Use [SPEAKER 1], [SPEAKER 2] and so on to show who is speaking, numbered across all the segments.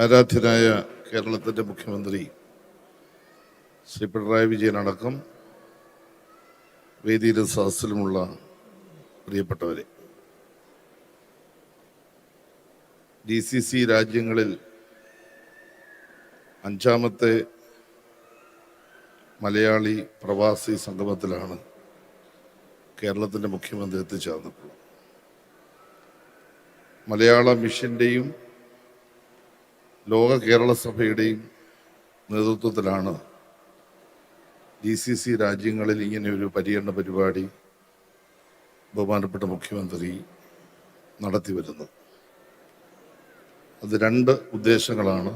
[SPEAKER 1] ആരാധ്യനായ കേരളത്തിന്റെ മുഖ്യമന്ത്രി ശ്രീ പിണറായി വിജയനടക്കം വേദിയിലും സദസ്സിലുമുള്ള പ്രിയപ്പെട്ടവരെ. ഡി സി സി രാജ്യങ്ങളിൽ അഞ്ചാമത്തെ മലയാളി പ്രവാസി സംഗമത്തിലാണ് കേരളത്തിന്റെ മുഖ്യമന്ത്രി എത്തിച്ചേർന്നിട്ടുള്ളത്. മലയാള മിഷന്റെയും ലോക കേരള സഭയുടെയും നേതൃത്വത്തിലാണ് ഡി സി സി രാജ്യങ്ങളിൽ ഇങ്ങനെ ഒരു പര്യടന പരിപാടി ബഹുമാനപ്പെട്ട മുഖ്യമന്ത്രി നടത്തി വരുന്നത്. അത് രണ്ട് ഉദ്ദേശങ്ങളാണ്.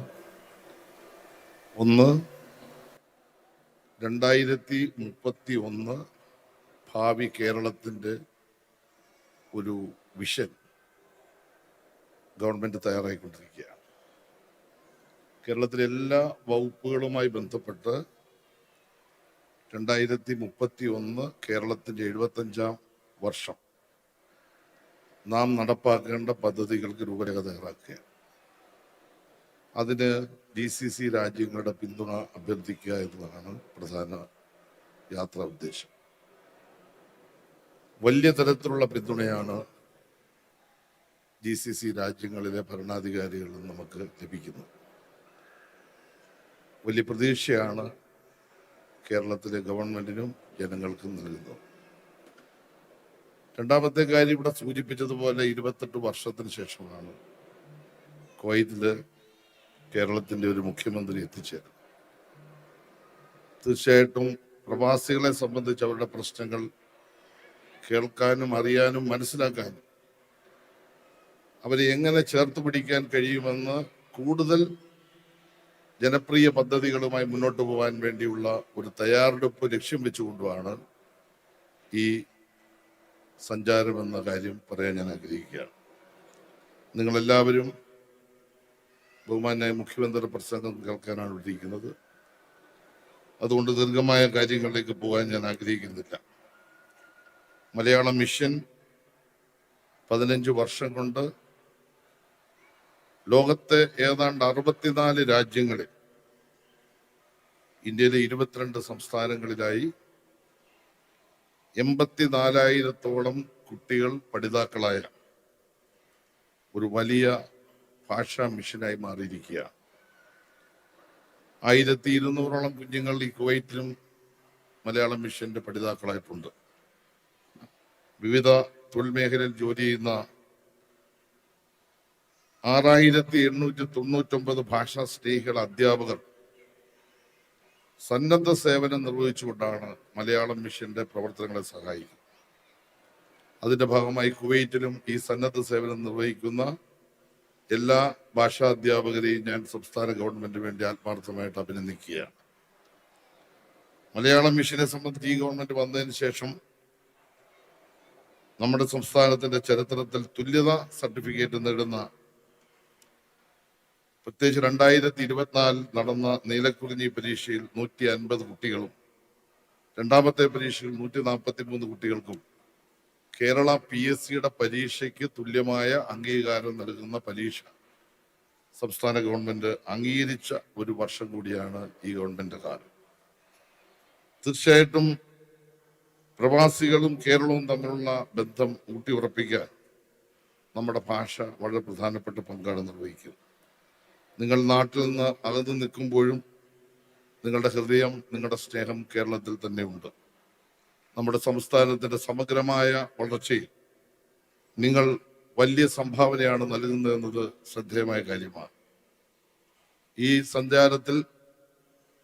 [SPEAKER 1] ഒന്ന് രണ്ടായിരത്തി മുപ്പത്തി ഒന്ന് ഭാവി കേരളത്തിന്റെ ഒരു വിഷൻ ഗവൺമെന്റ് തയ്യാറായിക്കൊണ്ടിരിക്കുകയാണ്. കേരളത്തിലെ എല്ലാ വകുപ്പുകളുമായി ബന്ധപ്പെട്ട് രണ്ടായിരത്തി മുപ്പത്തി ഒന്ന് കേരളത്തിന്റെ എഴുപത്തഞ്ചാം വർഷം നാം നടപ്പാക്കേണ്ട പദ്ധതികൾക്ക് രൂപരേഖ തയ്യാറാക്കുകയാണ് അതിന് ഡി സി സി രാജ്യങ്ങളുടെ പിന്തുണ അഭ്യർത്ഥിക്കുക എന്നതാണ് പ്രധാന യാത്രാ ഉദ്ദേശം. വലിയ തരത്തിലുള്ള പിന്തുണയാണ് ജി സി സി രാജ്യങ്ങളിലെ ഭരണാധികാരികളിൽ നമുക്ക് ലഭിക്കുന്നത്. വലിയ പ്രതീക്ഷയാണ് കേരളത്തിലെ ഗവൺമെന്റിനും ജനങ്ങൾക്കും നൽകുന്നത്. രണ്ടാമത്തെ കാര്യം ഇവിടെ സൂചിപ്പിച്ചതുപോലെ ഇരുപത്തെട്ട് വർഷത്തിന് ശേഷമാണ് കുവൈത്തിൽ കേരളത്തിന്റെ ഒരു മുഖ്യമന്ത്രി എത്തിച്ചേരുന്നത്. തീർച്ചയായിട്ടും പ്രവാസികളെ സംബന്ധിച്ച് അവരുടെ പ്രശ്നങ്ങൾ കേൾക്കാനും അറിയാനും മനസ്സിലാക്കാനും അവരെ എങ്ങനെ ചേർത്ത് പിടിക്കാൻ കഴിയുമെന്ന് കൂടുതൽ ജനപ്രിയ പദ്ധതികളുമായി മുന്നോട്ട് പോകാൻ വേണ്ടിയുള്ള ഒരു തയ്യാറെടുപ്പ് ലക്ഷ്യം വെച്ചുകൊണ്ടുമാണ് ഈ സഞ്ചാരം എന്ന കാര്യം പറയാൻ ഞാൻ ആഗ്രഹിക്കുകയാണ്. നിങ്ങളെല്ലാവരും ബഹുമാനായ മുഖ്യമന്ത്രി പ്രസംഗം കേൾക്കാനാണ് ഇരിക്കുന്നത് അതുകൊണ്ട് ദീർഘമായ കാര്യങ്ങളിലേക്ക് പോകാൻ ഞാൻ ആഗ്രഹിക്കുന്നില്ല. മലയാളം മിഷൻ പതിനഞ്ച് വർഷം കൊണ്ട് ലോകത്തെ ഏതാണ്ട് അറുപത്തിനാല് രാജ്യങ്ങളിൽ ഇന്ത്യയിലെ ഇരുപത്തിരണ്ട് സംസ്ഥാനങ്ങളിലായി എൺപത്തിനാലായിരത്തോളം കുട്ടികൾ പഠിതാക്കളായ ഒരു വലിയ ഭാഷാ മിഷനായി മാറിയിരിക്കുക ആയിരത്തി ഇരുന്നൂറോളം കുഞ്ഞുങ്ങൾ ഈ കുവൈറ്റിലും മലയാളം മിഷന്റെ പഠിതാക്കളായിട്ടുണ്ട്. വിവിധ തൊഴിൽ മേഖലയിൽ ജോലി ചെയ്യുന്ന ആറായിരത്തി എണ്ണൂറ്റി തൊണ്ണൂറ്റൊമ്പത് ഭാഷാ സ്നേഹികൾ അധ്യാപകർ സന്നദ്ധ സേവനം നിർവഹിച്ചുകൊണ്ടാണ് മലയാളം മിഷന്റെ പ്രവർത്തനങ്ങളെ സഹായിക്കുന്നത്. അതിന്റെ ഭാഗമായി കുവൈറ്റിലും ഈ സന്നദ്ധ സേവനം നിർവഹിക്കുന്ന എല്ലാ ഭാഷാ അധ്യാപകരെയും ഞാൻ സംസ്ഥാന ഗവൺമെന്റിന് വേണ്ടി ആത്മാർത്ഥമായിട്ട് അഭിനന്ദിക്കുകയാണ്. മലയാളം മിഷനെ സംബന്ധിച്ച് ഈ ഗവൺമെന്റ് വന്നതിന് ശേഷം നമ്മുടെ സംസ്ഥാനത്തിന്റെ ചരിത്രത്തിൽ തുല്യത സർട്ടിഫിക്കറ്റ് നേടുന്ന പ്രത്യേകിച്ച് രണ്ടായിരത്തി ഇരുപത്തിനാലിൽ നടന്ന നീലക്കുറിഞ്ഞി പരീക്ഷയിൽ നൂറ്റി അൻപത് കുട്ടികളും രണ്ടാമത്തെ പരീക്ഷയിൽ നൂറ്റി നാൽപ്പത്തി മൂന്ന് കുട്ടികൾക്കും കേരള പി എസ് സിയുടെ പരീക്ഷയ്ക്ക് തുല്യമായ അംഗീകാരം നൽകുന്ന പരീക്ഷ സംസ്ഥാന ഗവൺമെന്റ് അംഗീകരിച്ച ഒരു വർഷം കൂടിയാണ് ഈ ഗവൺമെന്റ് കാലം. തീർച്ചയായിട്ടും പ്രവാസികളും കേരളവും തമ്മിലുള്ള ബന്ധം ഊട്ടിയുറപ്പിക്കാൻ നമ്മുടെ ഭാഷ വളരെ പ്രധാനപ്പെട്ട പങ്കാണ് നിർവഹിക്കുന്നത്. നിങ്ങൾ നാട്ടിൽ നിന്ന് അകന്നു നിൽക്കുമ്പോഴും നിങ്ങളുടെ ഹൃദയം നിങ്ങളുടെ സ്നേഹം കേരളത്തിൽ തന്നെ ഉണ്ട്. നമ്മുടെ സംസ്ഥാനത്തിന്റെ സമഗ്രമായ വളർച്ചയിൽ നിങ്ങൾ വലിയ സംഭാവനയാണ് നൽകുന്നതെന്നത് ശ്രദ്ധേയമായ കാര്യമാണ്. ഈ സഞ്ചാരത്തിൽ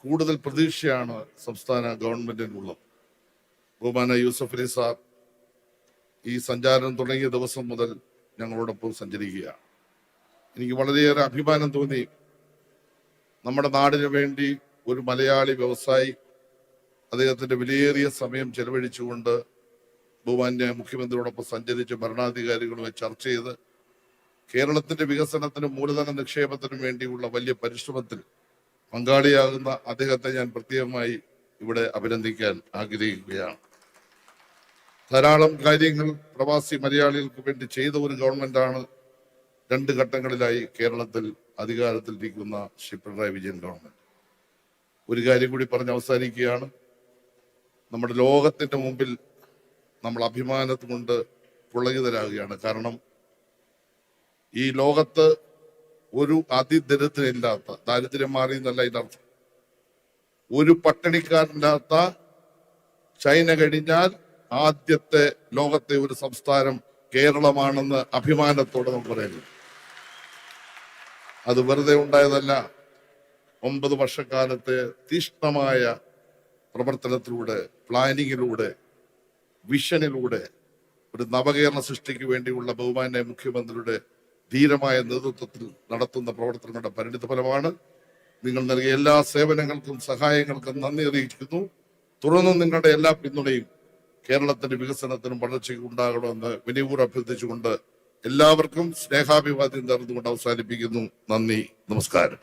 [SPEAKER 1] കൂടുതൽ പ്രതീക്ഷയാണ് സംസ്ഥാന ഗവൺമെന്റിനുള്ളത്. ബഹുമാന യൂസഫ് അലി സാർ ഈ സഞ്ചാരം തുടങ്ങിയ ദിവസം മുതൽ ഞങ്ങളോടൊപ്പം സഞ്ചരിക്കുകയാണ്. എനിക്ക് വളരെയേറെ അഭിമാനം തോന്നി. നമ്മുടെ നാടിനു വേണ്ടി ഒരു മലയാളി വ്യവസായി അദ്ദേഹത്തിന്റെ വിലയേറിയ സമയം ചെലവഴിച്ചുകൊണ്ട് ബഹുമാന്യ മുഖ്യമന്ത്രിയോടൊപ്പം സഞ്ചരിച്ച് ഭരണാധികാരികളുമായി ചർച്ച ചെയ്ത് കേരളത്തിന്റെ വികസനത്തിനും മൂലധന നിക്ഷേപത്തിനും വേണ്ടിയുള്ള വലിയ പരിശ്രമത്തിൽ പങ്കാളിയാകുന്ന അദ്ദേഹത്തെ ഞാൻ പ്രത്യേകമായി ഇവിടെ അഭിനന്ദിക്കാൻ ആഗ്രഹിക്കുകയാണ്. ധാരാളം കാര്യങ്ങൾ പ്രവാസി മലയാളികൾക്ക് വേണ്ടി ചെയ്ത ഒരു ഗവൺമെന്റാണ് രണ്ട് ഘട്ടങ്ങളിലായി കേരളത്തിൽ അധികാരത്തിലിരിക്കുന്ന ശ്രീ പിണറായി വിജയൻ ഗവൺമെന്റ് ഒരു കാര്യം കൂടി പറഞ്ഞ് അവസാനിക്കുകയാണ്. നമ്മുടെ ലോകത്തിന്റെ മുമ്പിൽ നമ്മൾ അഭിമാനത്ത് കൊണ്ട് പുളകിതരാകുകയാണ്. കാരണം ഈ ലോകത്ത് ഒരു അതിദരിദ്രനില്ലാത്ത ദാരിദ്ര്യം മാറി എന്നല്ല ഇതിനർത്ഥം. ഒരു പട്ടിണിക്കാരില്ലാത്ത ചൈന കഴിഞ്ഞാൽ ആദ്യത്തെ ലോകത്തെ ഒരു സംസ്ഥാനം കേരളമാണെന്ന് അഭിമാനത്തോടെ നമുക്ക് പറയുന്നു അത് വെറുതെ ഉണ്ടായതല്ല. ഒമ്പത് വർഷക്കാലത്തെ തീഷ്ണമായ പ്രവർത്തനത്തിലൂടെ പ്ലാനിങ്ങിലൂടെ വിഷനിലൂടെ ഒരു നവകേരള സൃഷ്ടിക്ക് വേണ്ടിയുള്ള ബഹുമാന്യ മുഖ്യമന്ത്രിയുടെ ധീരമായ നേതൃത്വത്തിൽ നടത്തുന്ന പ്രവർത്തനങ്ങളുടെ പരിണിത ഫലമാണ്. നിങ്ങൾ നൽകിയ എല്ലാ സേവനങ്ങൾക്കും സഹായങ്ങൾക്കും നന്ദി അറിയിക്കുന്നു. തുടർന്ന് നിങ്ങളുടെ എല്ലാ പിന്തുണയും കേരളത്തിന്റെ വികസനത്തിനും വളർച്ചയ്ക്കും ഉണ്ടാകണമെന്ന് വിനയപൂർവം അഭ്യർത്ഥിച്ചുകൊണ്ട് എല്ലാവർക്കും സ്നേഹാഭിവാദ്യം നേർന്നുകൊണ്ട് അവസാനിപ്പിക്കുന്നു. നന്ദി. നമസ്കാരം.